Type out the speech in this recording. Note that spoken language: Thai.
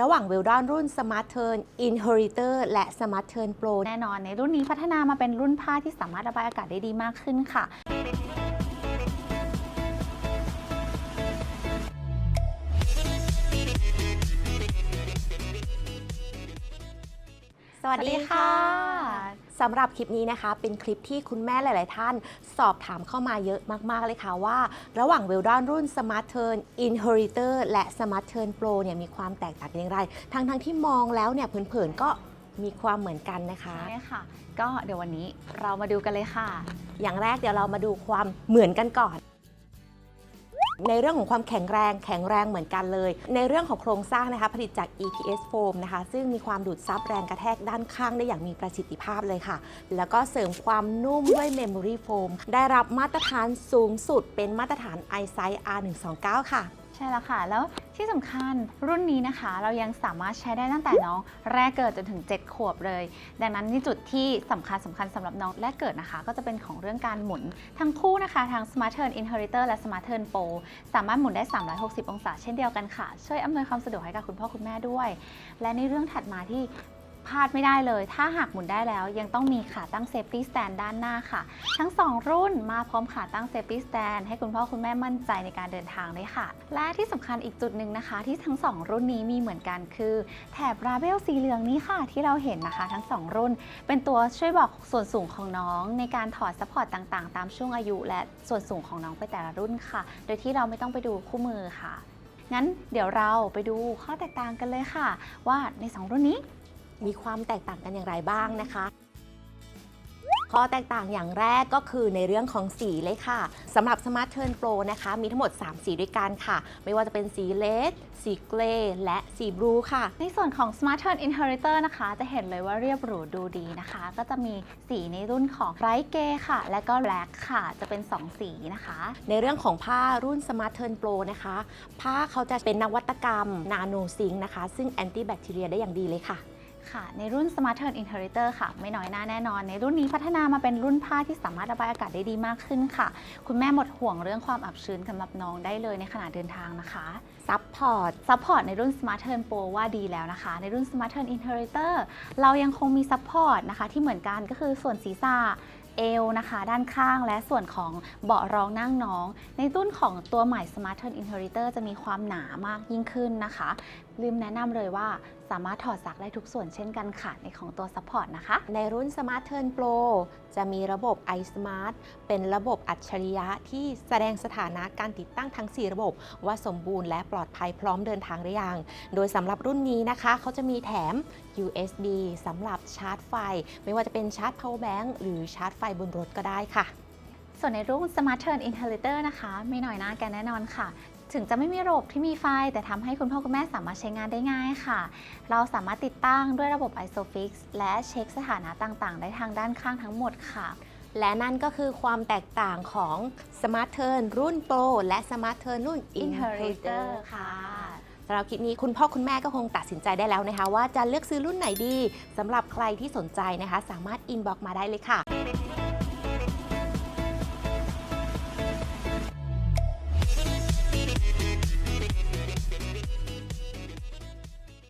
ระหว่าง w e l d o n รุ่น Smart Turn Inheritor และ Smart Turn Pro แน่นอนในรุ่นนี้พัฒนามาเป็นรุ่นผ้าที่สามารถระบายอากาศได้ดีมากขึ้นค่ะสวัสดีค่ะ สำหรับคลิปนี้นะคะ เป็นคลิปที่คุณแม่หลาย ๆ ท่าน สอบถามเข้ามาเยอะมาก ๆ เลยค่ะว่า ระหว่าง w e l d o n รุ่น Smart Turn Inheritor และ Smart Turn Pro เนี่ยมีความแตกต่างกันอย่างไร ทั้งๆที่มองแล้วเนี่ยเผิน ๆ ก็มีความเหมือนกันนะคะใช่ค่ะ ก็เดี๋ยววันนี้เรามาดูกันเลยค่ะ อย่างแรกเดี๋ยวเรามาดูความเหมือนกันก่อน ในเรื่องของความแข็งแรงแข็งแรงเหมือนกันเลย ในเรื่องของโครงสร้างนะคะผลิตจาก EPS foam นะคะซึ่งมีความดูดซับแรงกระแทกด้านข้างได้อย่างมีประสิทธิภาพเลยค่ะ แล้วก็เสริมความนุ่มด้วย Memory Foam ได้รับมาตรฐานสูงสุดเป็นมาตรฐาน i s i z e R129 ค่ะ ใช่แล้วค่ะ แล้วที่สำคัญรุ่นนี้นะคะ เรายังสามารถใช้ได้ตั้งแต่น้องแรกเกิดจนถึง 7 ขวบเลย ดังนั้นนี่จุดที่สำคัญสำคัญสำหรับน้องแรกเกิดนะคะ ก็จะเป็นของเรื่องการหมุนทั้งคู่นะคะทั้ง Smart Turn Inheritor และ Smart Turn Pro สามารถหมุนได้ 360 องศาเช่นเดียวกันค่ะ ช่วยอำนวยความสะดวกให้กับคุณพ่อคุณแม่ด้วย และในเรื่องถัดมาที่ พลาดไม่ได้เลย ถ้าหากหมุนได้แล้วยังต้องมีขาตั้ง Safety Stand ด้านหน้าค่ะ ทั้ง 2 รุ่นมาพร้อมขาตั้ง Safety Stand ให้คุณพ่อคุณแม่มั่นใจในการเดินทางด้วยค่ะ และที่สำคัญอีกจุดหนึ่งนะคะ ที่ทั้ง 2 รุ่นนี้มีเหมือนกันคือ แถบราเบลสีเหลืองนี้ค่ะ ที่เราเห็นนะคะ ทั้ง 2 รุ่น เป็นตัวช่วยบอกส่วนสูงของน้อง ในการถอดซัพพอร์ตต่างๆ ตามช่วงอายุ และส่วนสูงของน้องไปแต่ละรุ่นค่ะ โดยที่เราไม่ต้องไปดูคู่มือค่ะงั้นเดี๋ยวเราไปดูข้อแตกต่างกันเลยค่ะ ว่าใน 2 รุ่นนี้ มีความแตกต่างกันอย่างไรบ้างนะคะข้อแตกต่างอย่างแรกก็คือในเรื่องของสีเลยค่ะสำหรับ Smart Turn Pro นะคะ มีทั้งหมด 3 สีด้วยกันค่ะ ไม่ว่าจะเป็นสีเลดสีเกรย์และสีบลูค่ะ ในส่วนของ Smart Turn Inheritor นะคะ จะเห็นเลยว่าเรียบหรูดูดีนะคะ ก็จะมีสีในรุ่นของ Bright Gray ค่ะ และก็ Black ค่ะ จะเป็น 2 สีนะคะ ในเรื่องของผ้ารุ่น Smart Turn Pro นะคะ ผ้าเขาจะเป็นนวัตกรรมนาโนซิงนะคะ ซึ่งแอนตี้แบคทีเรียได้อย่างดีเลยค่ะ ค่ะ ในรุ่น Smart Turn Inheritor ค่ะ ไม่น้อยหน้าแน่นอน ในรุ่นนี้พัฒนามาเป็นรุ่นผ้าที่สามารถระบายอากาศได้ดีมากขึ้นค่ะ คุณแม่หมดห่วงเรื่องความอับชื้นสำหรับน้องได้เลยในขณะเดินทางนะคะซัพพอร์ตซัพพอร์ตในรุ่น Smart Turn Pro ว่าดีแล้วนะคะ ในรุ่น Smart Turn Inheritor เรายังคงมีซัพพอร์ตนะคะที่เหมือนกันก็คือส่วนศีรษะ เอวนะคะ ด้านข้างและส่วนของเบาะรองนั่งน้อง ในรุ่นของตัวใหม่ Smart Turn Inheritor จะมีความหนามากยิ่งขึ้นนะคะ ลืมแนะนำเลยว่าสามารถถอดซักได้ทุกส่วนเช่นกันค่ะในของตัวซัพพอร์ตนะคะ ในรุ่น Smart Turn Pro จะมีระบบ iSmart เป็นระบบอัจฉริยะที่แสดงสถานะการติดตั้งทั้ง 4 ระบบ ว่าสมบูรณ์และปลอดภัยพร้อมเดินทางหรือยัง โดยสำหรับรุ่นนี้นะคะ เขาจะมีแถม USB สำหรับชาร์จไฟ ไม่ว่าจะเป็นชาร์จ power bank หรือชาร์จไฟบนรถก็ได้ค่ะส่วนในรุ่น Smart Turn Inheritor นะคะ ไม่น้อยหน้ากันแน่นอนค่ะ ถึงจะไม่มีระบบที่มีไฟแต่ทำให้คุณพ่อคุณแม่สามารถใช้งานได้ง่ายค่ะ เราสามารถติดตั้งด้วยระบบ ISOFIX และเช็คสถานะต่างๆ ได้ทางด้านข้างทั้งหมดค่ะ และนั่นก็คือความแตกต่างของ Smart Turn รุ่น Pro และ Smart Turn รุ่น Inheritor Inheritor ค่ะสำหรับคลิปนี้คุณพ่อคุณแม่ก็คงตัดสินใจได้แล้วนะคะ ว่าจะเลือกซื้อรุ่นไหนดีสำหรับใครที่สนใจนะคะ สามารถอินบ็อกมาได้เลยค่ะ